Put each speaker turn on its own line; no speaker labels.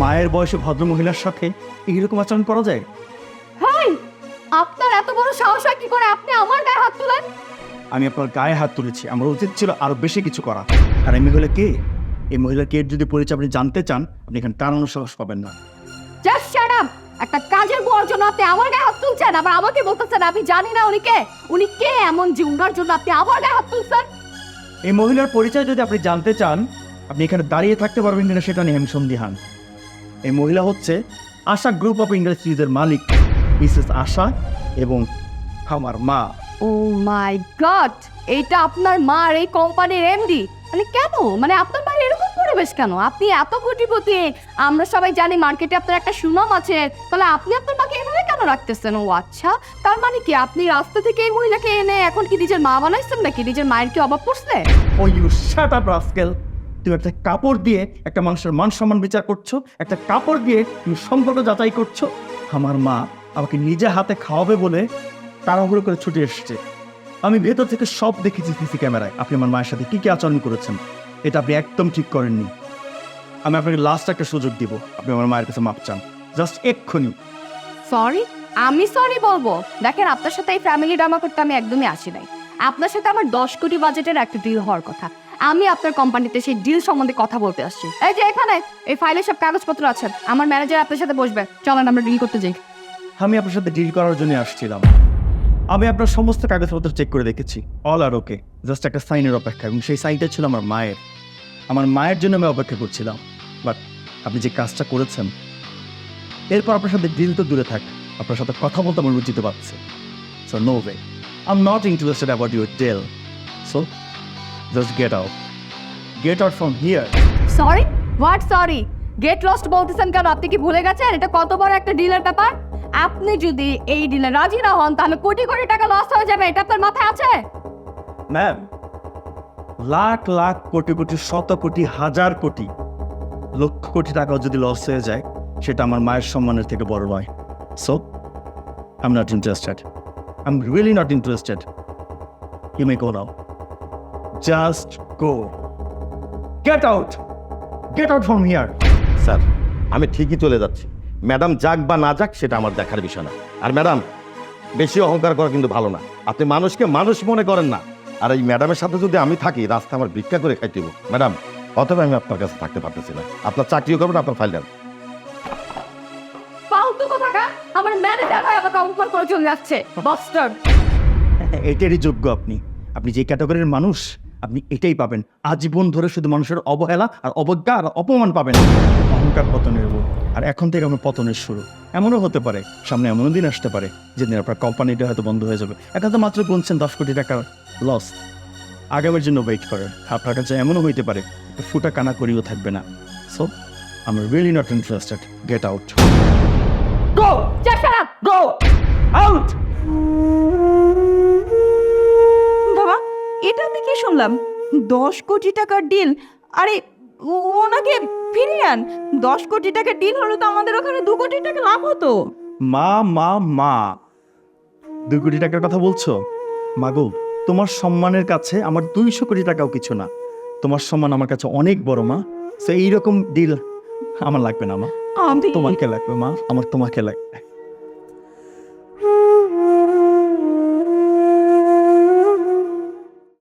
মায়ের বয়সে ভদ্র মহিলার সাথে এইরকম আচরণ করা যায়?
হাই! আপনার এত বড় সাহস হয় কি করে আপনি আমার গায়ে হাত তুলেন?
আমি আপনার গায়ে হাত তুলেছি। আমার উচিত ছিল আরও বেশি কিছু করা। আর এই মহিলা কে? এই মহিলার কে যদি পরিচয় আপনি জানতে চান আপনি এখানে টানানোর সাহস পাবেন না।
জাস্ট শাট আপ একটা কাজের বুয়ার জন্য আপনি আমার গায়ে হাত তুলছেন আবার আমাকে বলতেছেন আমি জানি না উনি কে। উনি কে এমন যে উনার জন্য আপনি আমার গায়ে হাত তুলছেন?
এই মহিলার পরিচয় যদি আপনি জানতে চান আপনি এখানে দাঁড়িয়ে থাকতে পারবেন কিনা সেটা নিয়ে আমি সন্দিহান। এই মহিলা হচ্ছে আশা গ্রুপ অফ ইন্ডাস্ট্রিজের মালিক মিসেস আশা এবং আমার মা।
ও মাই গড এইটা আপনার মার এই কোম্পানির এমডি মানে কেন? মানে আপনার মায়ের এরকম পরিবেশ কেন? আপনি এত কোটিপতি আমরা সবাই জানি মার্কেটে আপনার একটা সুনাম আছে। তাহলে আপনি আপনার মাকে এভাবে কেন রাখতেছেন? ও আচ্ছা তার মানে কি আপনি রাস্তা থেকে এই মহিলাকে এনে এখন কি নিজের মা বানাইছেন নাকি? নিজের মায়ের কি অভাব পড়ছে?
Oh you shut up rascal তুমি একটা কাপড় দিয়ে একটা মানুষের মান সম্মান বিচার করছ, একটা কাপড় দিয়ে তুমি সম্পর্ক যাচাই করছ। আমার মা আমাকে নিজে হাতে খাওয়াবে বলে তাড়াহুড়ো করে ছুটে এসছে। আমি ভেতর থেকে সব দেখেছি সিসি ক্যামেরায়। আপনি আমার মায়ের সাথে কি কি আচরণ করেছেন? এটা আপনি একদম ঠিক করেননি। আমি আপনাকে লাস্ট একটা সুযোগ দিব। আপনি আমার মায়ের কাছে মাপ চান। জাস্ট এক্ষুনি।
সরি আমি সরি বলব? দেখেন, আপনার সাথে এই ফ্যামিলি ড্রামা করতে আমি একদমই আসি নাই। আপনার সাথে আমার দশ কোটি বাজেটের একটা ডিল হওয়ার কথা। আমি আপনার কোম্পানিতে সেই ডিল সম্বন্ধে কথা বলতে আসছি। এই যে এখানে, এই ফাইলে সব কাগজপত্র আছে। আমার ম্যানেজার আপনার সাথে বসবে। চলেন, আমরা ডিল করতে যাই।
আমি আপনার সাথে ডিল করার জন্য আসছিলাম। আমি আপনার সমস্ত কাগজপত্র চেক করে দেখেছি। অল আর ওকে জাস্ট একটা সাইনের অপেক্ষা। এবং সেই সাইনটা ছিল আমার মায়ের। আমার মায়ের জন্য আমি অপেক্ষা করছিলাম। বাট আপনি যে কাজটা করেছেন, এরপর আপনার সাথে ডিল তো দূরে থাক। আপনার সাথে কথা বলতে আমার রুচিতে পাচ্ছে। So no way I am not interested about your tale so just get out get out from here
sorry what sorry get lost বলতেছেন কেন? আপনি কি ভুলে গেছেন? এটা কত বড় একটা ডিলের ব্যাপার? আপনি যদি এই ডিলে রাজি না হন তাহলে কোটি কোটি টাকা লস হয়ে যাবে। এটা আপনার মাথায় আছে?
ম্যাম লাখ লাখ কোটি কোটি শত কোটি হাজার কোটি লক্ষ কোটি টাকাও যদি লস হয়ে যায় সেটা আমার মায়ের সম্মানের থেকে বড় নয়। So I am not interested I am really not interested you may go now just go get out get out from here
sir আমি ঠিকই চলে যাচ্ছি। ম্যাডাম যাক বা না যাক সেটা আমার দেখার বিষয় না। আর ম্যাডাম বেশি অহংকার করা কিন্তু ভালো না। আপনি মানুষকে মানুষ মনে করেন না। আর এই ম্যাডামের সাথে যদি আমি থাকি রাস্তা আমার ভিক্ষা করে খাইতে। ম্যাডাম অতএব আমি আপনার কাছে থাকতে পারতেছি না। আপনার চাকরিও করবেন আপনার ফাইল দেন।
আমার ম্যানেজার হয় আমাকে অপমান করে চলে যাচ্ছে বাস্টার্ড
এটারই যোগ্য আপনি। আপনি যে ক্যাটাগরির মানুষ আপনি এটাই পাবেন। আজীবন ধরে শুধু মানুষের অবহেলা আর অবজ্ঞা আর অপমান পাবেন। অহংকার পতনের রূপ। আর এখন থেকে আমার পতনের শুরু। এমনও হতে পারে, সামনে এমনও দিন আসতে পারে, যেদিন আপনার কোম্পানিটা হয়তো বন্ধ হয়ে যাবে। এখন তো মাত্র গুনছেন দশ কোটি টাকার লস আগামের জন্য ওয়েট করেন। আপনার কাছে এমনও হইতে পারে ফুটা কানা করিও থাকবে না। সো আমি really not interested get out
go
go out
এটা আমি কি শুনলাম? দশ কোটি টাকার ডিল আরে ওনাকে ফিরিয়ে আন। দশ কোটি টাকার ডিল হলো তো আমাদের ওখানে দু কোটি টাকা লাভ হতো।
মা মা মা। দুই কোটি টাকার কথা বলছো? মাগো তোমার সম্মানের কাছে আমার দুইশো কোটি টাকাও কিছু না। তোমার সম্মান আমার কাছে অনেক বড় মা। সো এইরকম ডিল আমার লাগবে না মা। তোমাকে লাগবে মা। আমার তোমাকে লাগবে।